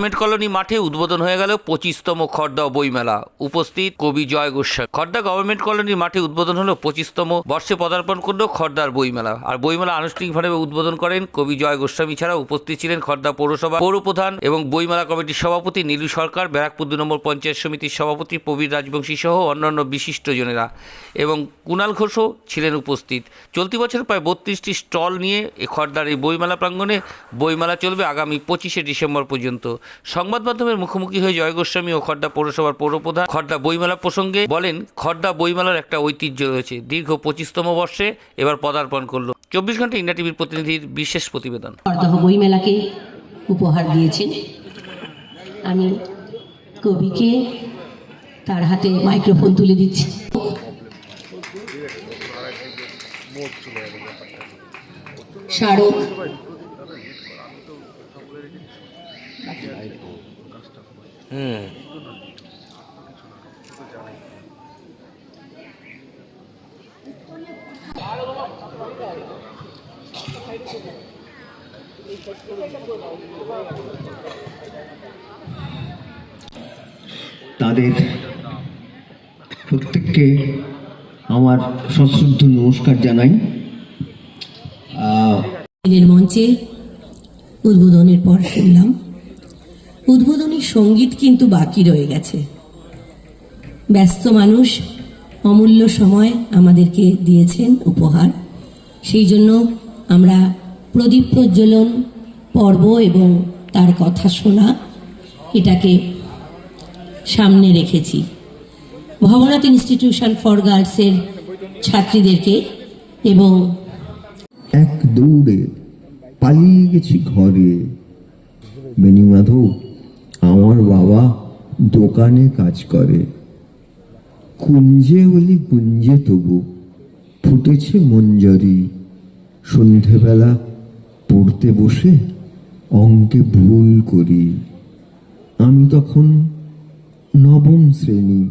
Government colony মাঠে উদ্বোধন হয়ে গেল পঁচিশতম খর্দা বইমেলা। উপস্থিত কবি জয় গোস্বামী। খর্দা গভর্নমেন্ট কলোনির মাঠে উদ্বোধন হলো পঁচিশতম বর্ষে পদার্পণ করল খর্দার বইমেলা। আর বইমেলা আনুষ্ঠানিকভাবে উদ্বোধন করেন কবি জয় গোস্বামী ছাড়া উপস্থিত ছিলেন খর্দা পৌরসভা পৌরপ্রধান এবং বইমেলা কমিটির সভাপতি নীলু সরকার, ব্যারাকপুর দু নম্বর পঞ্চায়েত সমিতির সভাপতি প্রবীর রাজবংশী সহ অন্যান্য বিশিষ্টজনেরা এবং কুণাল ঘোষও ছিলেন উপস্থিত। চলতি বছর প্রায় বত্রিশটি স্টল নিয়ে খর্দার এই বইমেলা প্রাঙ্গণে বইমেলা চলবে আগামী পঁচিশে ডিসেম্বর পর্যন্ত। সংবাদ মাধ্যমের মুখোমুখি হয়ে জয় গোস্বামী ও খর্দা পৌরসভার পৌরপ্রধান খর্দা বইমেলা প্রসঙ্গে বলেন খর্দা বইমেলার একটা ঐতিহ্য রয়েছে। দীর্ঘ পঁচিশতম বর্ষে এবার পদার্পণ করল। চব্বিশ ঘণ্টা ইন্ডিয়া টিভির প্রতিনিধির বিশেষ প্রতিবেদন। খর্দহ বইমেলাকে উপহার দিয়েছেন। আমি কবিকে তার হাতে মাইক্রোফোন তুলে দিচ্ছি। স্মারক তাদের প্রত্যেককে আমার সশ্রদ্ধ নমস্কার জানাই। আহ, মঞ্চে উদ্বোধনের পর শুনলাম উদ্বোধনী সংগীত কিন্তু বাকি রয়ে গেছে। ব্যস্ত মানুষ, অমূল্য সময় আমাদেরকে দিয়েছেন উপহার। সেই জন্য আমরা প্রদীপ প্রজ্বলন, পর্ব এবং তার কথা শোনা, এটাকে সামনে রেখেছি। ভবনাথ ইনস্টিটিউশন ফর গার্লসের ছাত্রীদেরকে এবং এক দৌড়ে পালিয়ে গেছি ঘরে। বেনিমাধব আমার বাবা দোকানে কাজ করে। কুঞ্জে বলি গুঞ্জে তবু, ফুটেছে মঞ্জরি। সন্ধেবেলা পড়তে বসে অঙ্কে ভুল করি। আমি তখন নবম শ্রেণি,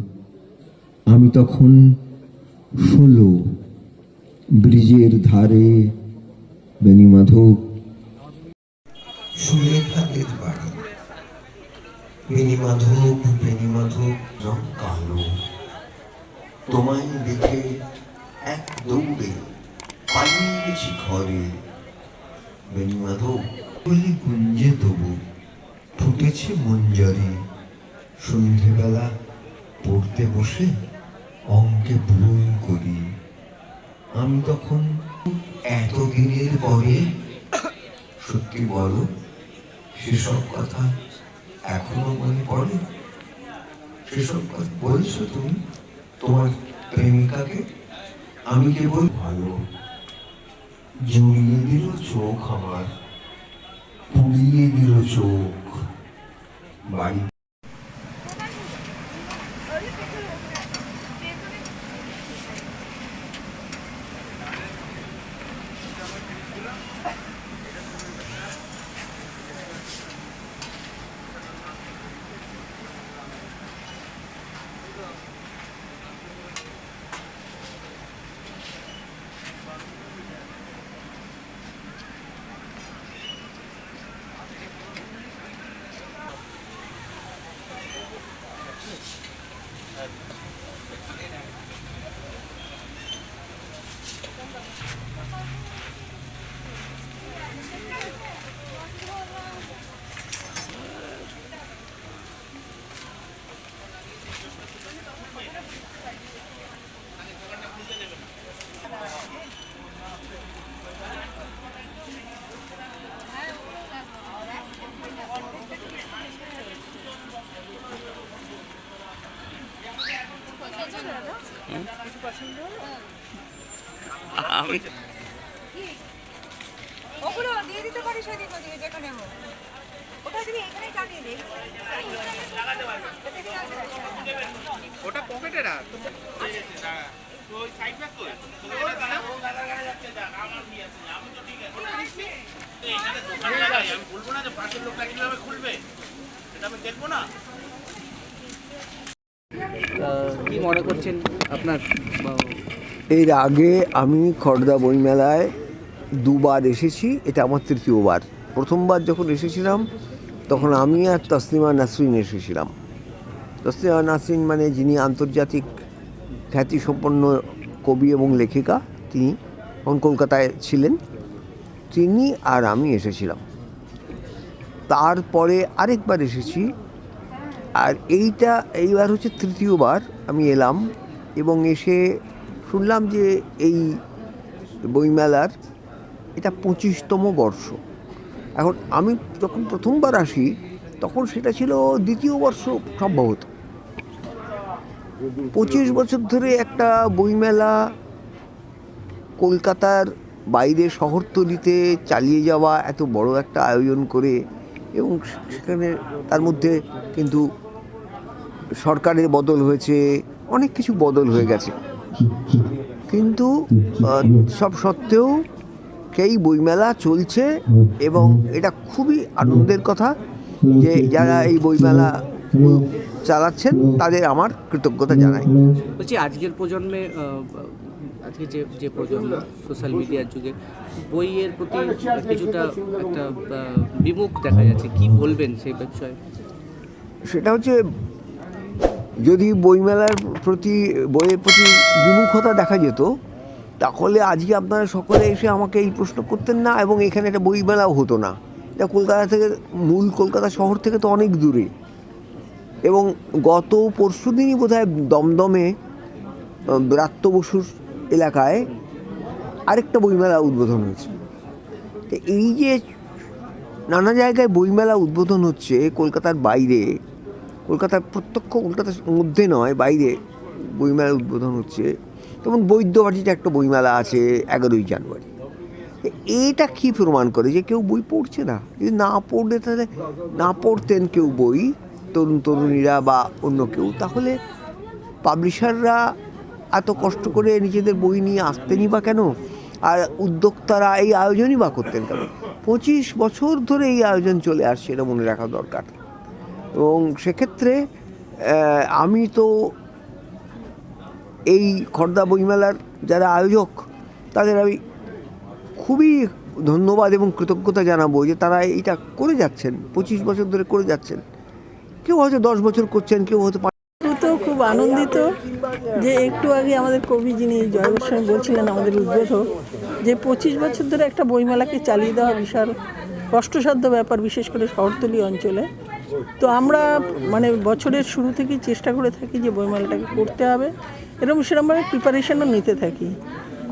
আমি তখন ষোলো। ব্রিজের ধারে বেনিমাধব বেনিমাধব বেনিমাধব রং কালো। তোমায় দেখে এক দৌড়ে পালিয়ে গেছি ঘরে বেনিমাধব বলি গুঞ্জে তবু ফুটেছে মঞ্জরি। সন্ধেবেলা পড়তে বসে অঙ্কে ভুল করি। আমি তখন এতদিনের পরে, সত্যি বলো, সেসব কথা এখনও মনে পড়ে? সেসব কথা বলছো তুমি? তোমার প্রেমিকাকে? আমি কেবল ভালো জড়িয়ে দিল চোখ আমার, পুড়িয়ে দিল চোখ। বাড়ি আমি ওগুলো দিয়ে দিতে পারিস ওদিক ওদিকে যেখানে হোক। ওটা তুমি এখানেই টানিয়ে দে। ওটা পকেটে রাখ। আমি বলব না যে পাশের লোকটা কীভাবে খুলবে সেটা আমি দেখব না কি মনে করছেন? আপনার, এর আগে আমি খড়দা বইমেলায় দুবার এসেছি, এটা আমার তৃতীয়বার। প্রথমবার যখন এসেছিলাম, তখন আমি আর তসলিমা নাসরিন এসেছিলাম। তসলিমা নাসরিন মানে যিনি আন্তর্জাতিক খ্যাতিসম্পন্ন কবি এবং লেখিকা, তিনি তখন কলকাতায় ছিলেন, তিনি আর আমি এসেছিলাম। তারপরে আরেকবার এসেছি, আর এইটা, এইবার হচ্ছে তৃতীয়বার আমি এলাম এবং এসে শুনলাম যে এই বইমেলার এটা পঁচিশতম বর্ষ। এখন আমি যখন প্রথমবার আসি, তখন সেটা ছিল দ্বিতীয় বর্ষ সম্ভবত। পঁচিশ বছর ধরে একটা বইমেলা কলকাতার বাইরে শহরতলিতে চালিয়ে যাওয়া, এত বড় একটা আয়োজন করে এবং সেখানে তার মধ্যে কিন্তু সরকারের বদল হয়েছে অনেক কিছু বদল হয়ে গেছে। কিন্তু সব সত্ত্বেও সেই বইমেলা চলছে এবং এটা খুবই আনন্দের কথা যে যারা এই বইমেলা চালাচ্ছেন তাদের আমার কৃতজ্ঞতা জানাই। বলছি আজকের প্রজন্মে আজকে যে যে প্রজন্ম সোশ্যাল মিডিয়ার যুগে বইয়ের প্রতি কিছুটা একটা বিমুখ দেখা যাচ্ছে। কি বলবেন সেই বিষয়ে? সেটা হচ্ছে যদি বইমেলার প্রতি, বইয়ের প্রতি বিমুখতা দেখা যেত, তাহলে আজকে আপনারা সকলে এসে আমাকে এই প্রশ্ন করতেন না এবং এখানে একটা বইমেলাও হতো না। এটা কলকাতা থেকে, মূল কলকাতা শহর থেকে তো অনেক দূরে। এবং গত পরশু দিনই বোধ হয় দমদমে ব্রাত্য বসুর এলাকায় আরেকটা বইমেলা উদ্বোধন হয়েছে। তো এই যে নানা জায়গায় বইমেলা উদ্বোধন হচ্ছে কলকাতার বাইরে কলকাতার প্রত্যক্ষ কলকাতার মধ্যে নয়, বাইরে বইমেলা উদ্বোধন হচ্ছে। যেমন বৈদ্যবাটিতে একটা বইমেলা আছে এগারোই জানুয়ারি। তো এইটা কি প্রমাণ করে যে কেউ বই পড়ছে না? যদি না পড়লে তাহলে না পড়তেন কেউ বই, তরুণ তরুণীরা বা অন্য কেউ, তাহলে পাবলিশাররা এত কষ্ট করে নিজেদের বই নিয়ে আসতেনই বা কেন? আর উদ্যোক্তারা এই আয়োজনই বা করতেন কেন? পঁচিশ বছর ধরে এই আয়োজন চলে আসছে, এটা মনে রাখা দরকার। এবং সেক্ষেত্রে আমি তো এই খর্দা বইমেলার যারা আয়োজক, তাদের আমি খুবই ধন্যবাদ এবং কৃতজ্ঞতা জানাব যে তারা এইটা করে যাচ্ছেন, পঁচিশ বছর ধরে করে যাচ্ছেন। কেউ হয়তো দশ বছর করছেন, কেউ হয়তো তো খুব আনন্দিত যে একটু আগে আমাদের কবি যিনি জয় গোস্বামী বলছিলেন, আমাদের উদ্বোধক, যে পঁচিশ বছর ধরে একটা বইমেলাকে চালিয়ে দেওয়া বিশাল কষ্টসাধ্য ব্যাপার, বিশেষ করে শহরতলি অঞ্চলে। তো আমরা মানে বছরের শুরু থেকেই চেষ্টা করে থাকি যে বইমেলাটাকে করতে হবে এরকম সেরকমভাবে প্রিপারেশনও নিতে থাকি।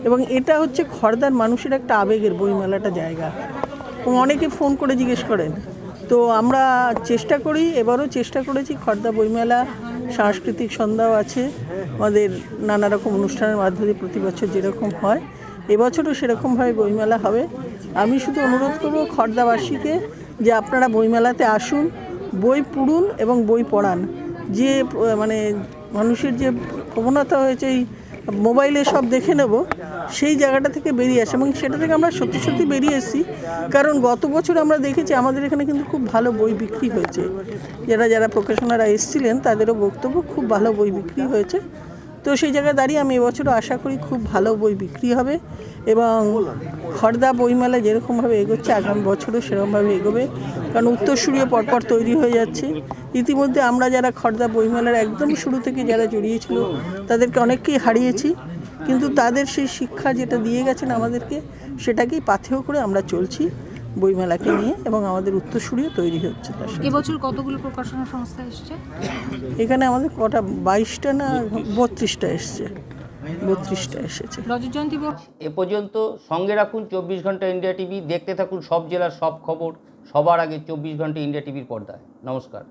এবং এটা হচ্ছে খর্দার মানুষের একটা আবেগের বইমেলাটা জায়গা। এবং অনেকে ফোন করে জিজ্ঞেস করেন, তো আমরা চেষ্টা করি, এবারও চেষ্টা করেছি, খর্দা বইমেলা, সাংস্কৃতিক সন্ধ্যাও আছে, আমাদের নানা রকম অনুষ্ঠানের মাধ্যমে প্রতি বছর যেরকম হয়, এবছরও সেরকমভাবে বইমেলা হবে। আমি শুধু অনুরোধ করব খর্দাবাসীকে যে আপনারা বইমেলাতে আসুন বই পড়ুন এবং বই পড়ান। যে মানে মানুষের যে প্রবণতা হয়েছে, এই মোবাইলে সব দেখে নেব, সেই জায়গাটা থেকে বেরিয়ে আসে এবং সেটা থেকে আমরা সত্যি সত্যি বেরিয়ে এসেছি। কারণ গত বছর আমরা দেখেছি, আমাদের এখানে কিন্তু খুব ভালো বই বিক্রি হয়েছে। যারা যারা প্রকাশনারা এসেছিলেন, তাদেরও বক্তব্য খুব ভালো বই বিক্রি হয়েছে। তো সেই জায়গায় দাঁড়িয়ে আমি এবছরও আশা করি খুব ভালো বই বিক্রি হবে এবং খর্দা বইমেলা যেরকমভাবে এগোচ্ছে আগামী বছরও সেরকমভাবে এগোবে। কারণ উত্তরসূরিও পরপর তৈরি হয়ে যাচ্ছে। ইতিমধ্যে আমরা যারা খর্দা বইমেলার একদম শুরু থেকে যারা জড়িয়েছিল, তাদেরকে অনেককেই হারিয়েছি। কিন্তু তাদের সেই শিক্ষা যেটা দিয়ে গেছেন আমাদেরকে, সেটাকেই পাথেয় করে আমরা চলছি। বইমেলাকে নিয়ে এবং আমাদের উত্তরসূরিও তৈরি হচ্ছে তার সাথে। এবছর কতগুলো প্রকাশনা সংস্থা এসছে? এখানে আমাদের কটা বাইশটা না বত্রিশটা এসছে। বত্রিশটা এসেছে। রজত জয়ন্তী বর্ষ এ পর্যন্ত সঙ্গে রাখুন চব্বিশ ঘণ্টা ইন্ডিয়া টিভি দেখতে থাকুন সব জেলার সব খবর সবার আগে চব্বিশ ঘণ্টা ইন্ডিয়া টিভির পর্দায়। নমস্কার।